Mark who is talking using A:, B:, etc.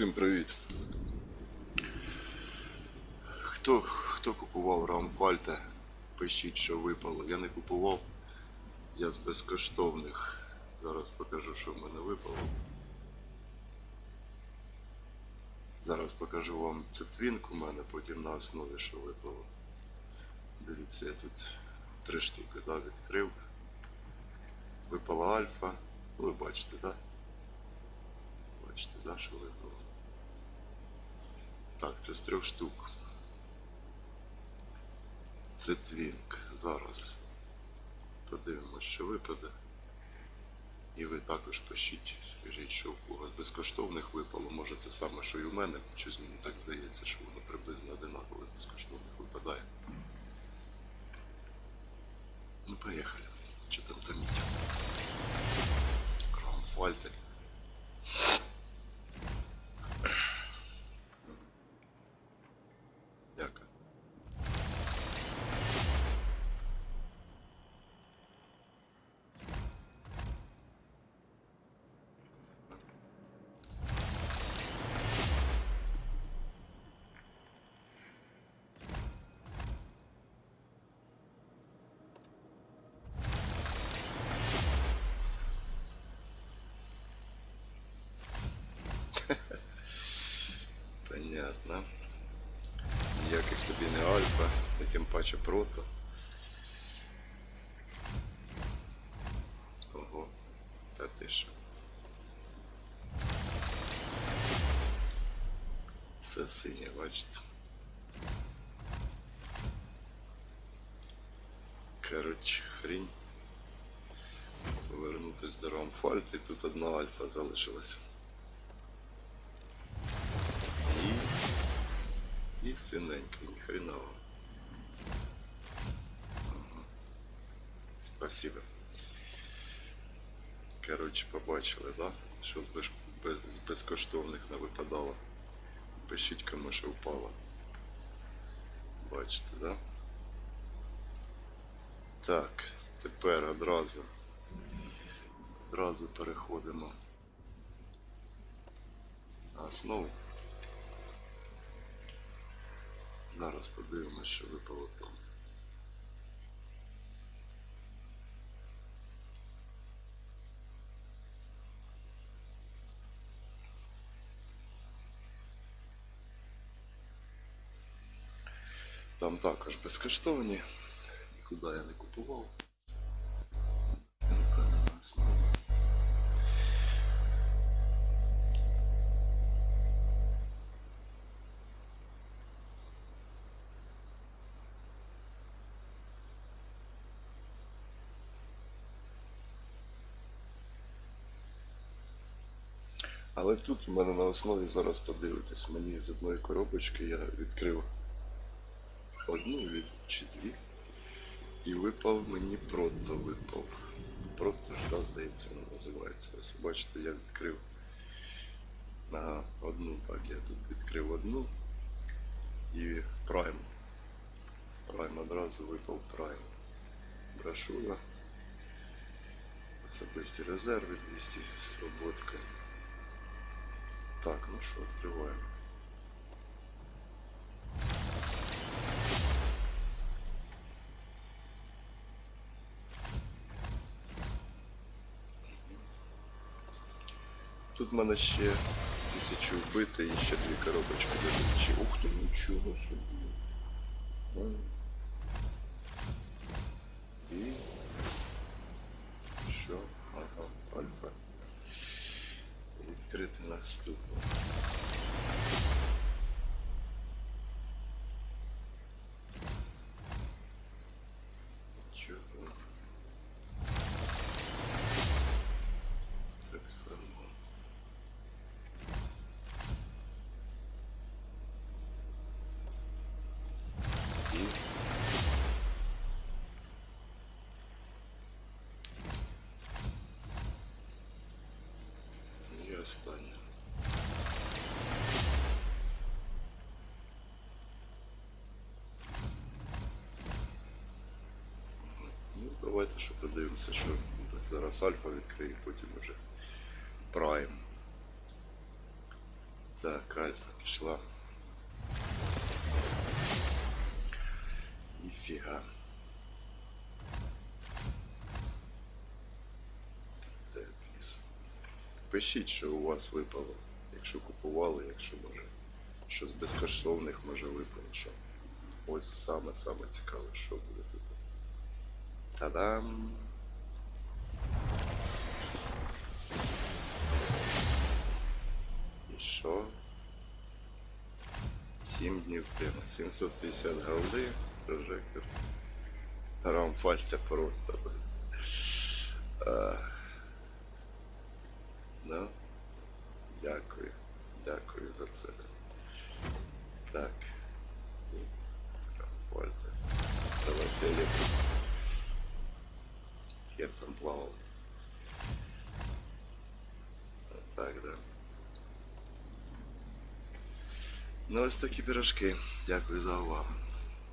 A: Всім привіт. Хто, хто купував Рамфальте? Пишіть, що випало. Я не купував. Я з безкоштовних. Зараз покажу, що в мене випало. Зараз покажу вам цитвінк у мене, потім на основі, що випало. Дивіться, я тут три штуки да, відкрив. Випала альфа. Ви бачите, так? Да? Бачите, да, що випало? Так, це з трьох штук. Це твінк. Зараз подивимось, що випаде. І ви також пишіть, скажіть, що у вас безкоштовних випало. Може те саме, що і у мене. Щось мені так здається, що воно приблизно одинаково з безкоштовних випадає. Ну, поїхали. Що там там? Кромфальтер. Понятно. Ніяких тобі не альфа, і тим паче прото. Ого, та ти що? Все синє, бачите. Коротше, хрінь. Повернутись до Рамфальт, і тут одна альфа залишилася. І синенький, ні хрена вам. Спасибо. Коротше, побачили, да? Що з, без, без, з безкоштовних не випадало. Пишіть кому що впало. Бачите, да? Так, тепер одразу. Одразу переходимо на основу. Зараз подивимося, що випало там. Там також безкоштовні, нікуди я не купував. Але тут у мене на основі зараз подивитись. Мені з одної коробочки я відкрив одну чи дві. І випав мені прото випав. Прото ж, да, здається, воно називається. Ось бачите, я відкрив ага, одну, так, я тут відкрив одну і прайм. Прайм одразу випав прайм. Брошура. Особисті резерви 200 свободка. Так, ну що, відкриваємо. Тут мене ще тисячу вбити і ще дві коробочки до речі. Ух ти, нічого собі. І 19 trudno. І останнє. Ну, давайте що подивимося, що так, зараз альфа відкриє, потім уже Пишіть, що у вас випало. Якщо купували, якщо може. Що з безкоштовних може випало. Що. Ось саме саме цікаве, що буде тут. Та-дам! І що? 7 днів прямо. 750 голди. Прожектор. Рамфальте просто. А. Ну, дякую. Дякую за це. Так. І Рамфальте. Телефілі. Я там плавав. Так, да. Ну, ось такі пірожки. Дякую за увагу.